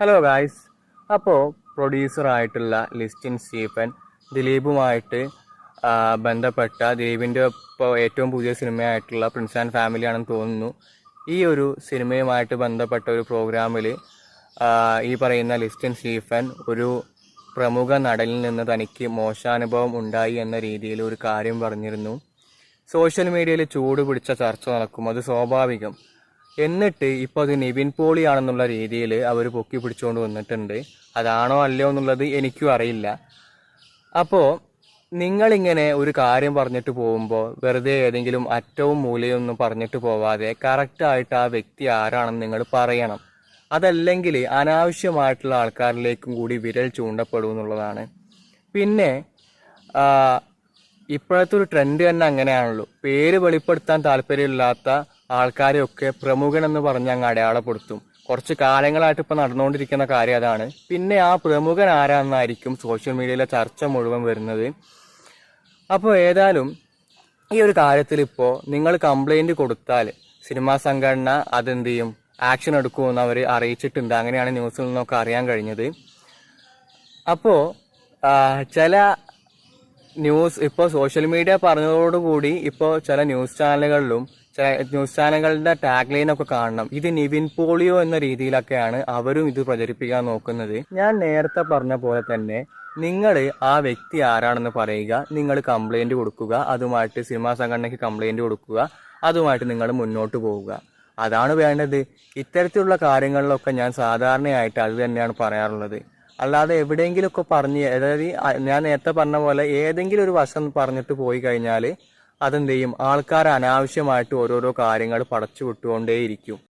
Hello guys അപ്പോൾ പ്രൊഡ്യൂസറായിട്ടുള്ള Listin Stephen ദിലീപുമായിട്ട് ബന്ധപ്പെട്ട ദിലീപിന്റെ ഇപ്പോൾ ഏറ്റവും പുതിയ സിനിമയായിട്ടുള്ള പ്രിൻസ് ആൻഡ് ഫാമിലി ആണെന്ന് തോന്നുന്നു. ഈ ഒരു സിനിമയുമായിട്ട് ബന്ധപ്പെട്ട ഒരു പ്രോഗ്രാമിൽ ഈ പറയുന്ന ലിസ്റ്റിൻ സ്റ്റീഫൻ ഒരു പ്രമുഖ നടനിൽ നിന്ന് തനിക്ക് മോശാനുഭവം ഉണ്ടായി എന്ന രീതിയിൽ ഒരു കാര്യം പറഞ്ഞിരുന്നു. സോഷ്യൽ മീഡിയയിൽ ചൂട് പിടിച്ച ചർച്ച നടക്കും. അത് സ്വാഭാവികം. എന്നിട്ട് ഇപ്പോൾ അത് നിവിൻ പോളി ആണെന്നുള്ള രീതിയിൽ അവർ പൊക്കി പിടിച്ചുകൊണ്ട് വന്നിട്ടുണ്ട്. അതാണോ അല്ലയോ എന്നുള്ളത് എനിക്കും അറിയില്ല. അപ്പോൾ നിങ്ങളിങ്ങനെ ഒരു കാര്യം പറഞ്ഞിട്ട് പോകുമ്പോൾ വെറുതെ ഏതെങ്കിലും അറ്റവും മൂലയൊന്നും പറഞ്ഞിട്ട് പോവാതെ കറക്റ്റായിട്ട് ആ വ്യക്തി ആരാണെന്ന് നിങ്ങൾ പറയണം. അതല്ലെങ്കിൽ അനാവശ്യമായിട്ടുള്ള ആൾക്കാരിലേക്കും കൂടി വിരൽ ചൂണ്ടപ്പെടും എന്നുള്ളതാണ്. പിന്നെ ഇപ്പോഴത്തെ ഒരു ട്രെൻഡ് തന്നെ അങ്ങനെയാണല്ലോ. പേര് വെളിപ്പെടുത്താൻ താല്പര്യമില്ലാത്ത ആൾക്കാരെയൊക്കെ പ്രമുഖൻ എന്ന് പറഞ്ഞ് അങ്ങ് അടയാളപ്പെടുത്തും. കുറച്ച് കാലങ്ങളായിട്ട് ഇപ്പൊ നടന്നുകൊണ്ടിരിക്കുന്ന കാര്യം അതാണ്. പിന്നെ ആ പ്രമുഖൻ ആരാന്നായിരിക്കും സോഷ്യൽ മീഡിയയിലെ ചർച്ച മുഴുവൻ വരുന്നത്. അപ്പോൾ ഏതായാലും ഈ ഒരു കാര്യത്തിൽ ഇപ്പോൾ നിങ്ങൾ കംപ്ലൈന്റ് കൊടുത്താൽ സിനിമാ സംഘടന അതെന്ത് ചെയ്യും? ആക്ഷൻ എടുക്കുമെന്ന് അവർ അറിയിച്ചിട്ടുണ്ട്. അങ്ങനെയാണ് ന്യൂസിൽ നിന്നൊക്കെ അറിയാൻ കഴിഞ്ഞത്. അപ്പോൾ ചില ന്യൂസ് ഇപ്പോൾ സോഷ്യൽ മീഡിയ പറഞ്ഞതോടുകൂടി ഇപ്പോൾ ചില ന്യൂസ് ചാനലുകളിലും ചില ന്യൂസ് ചാനലുകളുടെ ടാഗ് ലൈനൊക്കെ കാണണം. ഇത് നിവിൻ പോളിയോ എന്ന രീതിയിലൊക്കെയാണ് അവരും ഇത് പ്രചരിപ്പിക്കാൻ നോക്കുന്നത്. ഞാൻ നേരത്തെ പറഞ്ഞ പോലെ തന്നെ നിങ്ങൾ ആ വ്യക്തി ആരാണെന്ന് പറയുക നിങ്ങൾ കംപ്ലൈന്റ് കൊടുക്കുക അതുമായിട്ട് സിനിമാ സംഘടനയ്ക്ക് കംപ്ലൈന്റ് കൊടുക്കുക അതുമായിട്ട് നിങ്ങൾ മുന്നോട്ട് പോവുക. അതാണ് വേണ്ടത്. ഇത്തരത്തിലുള്ള കാര്യങ്ങളിലൊക്കെ ഞാൻ സാധാരണയായിട്ട് അത് തന്നെയാണ് പറയാറുള്ളത്. അല്ലാതെ എവിടെയെങ്കിലുമൊക്കെ പറഞ്ഞ് അതായത് ഞാൻ നേരത്തെ പറഞ്ഞ പോലെ ഏതെങ്കിലും ഒരു വശം പറഞ്ഞിട്ട് പോയി കഴിഞ്ഞാൽ അതെന്ത് ചെയ്യും? ആൾക്കാർ അനാവശ്യമായിട്ട് ഓരോരോ കാര്യങ്ങൾ പടച്ചു വിട്ടുകൊണ്ടേയിരിക്കും.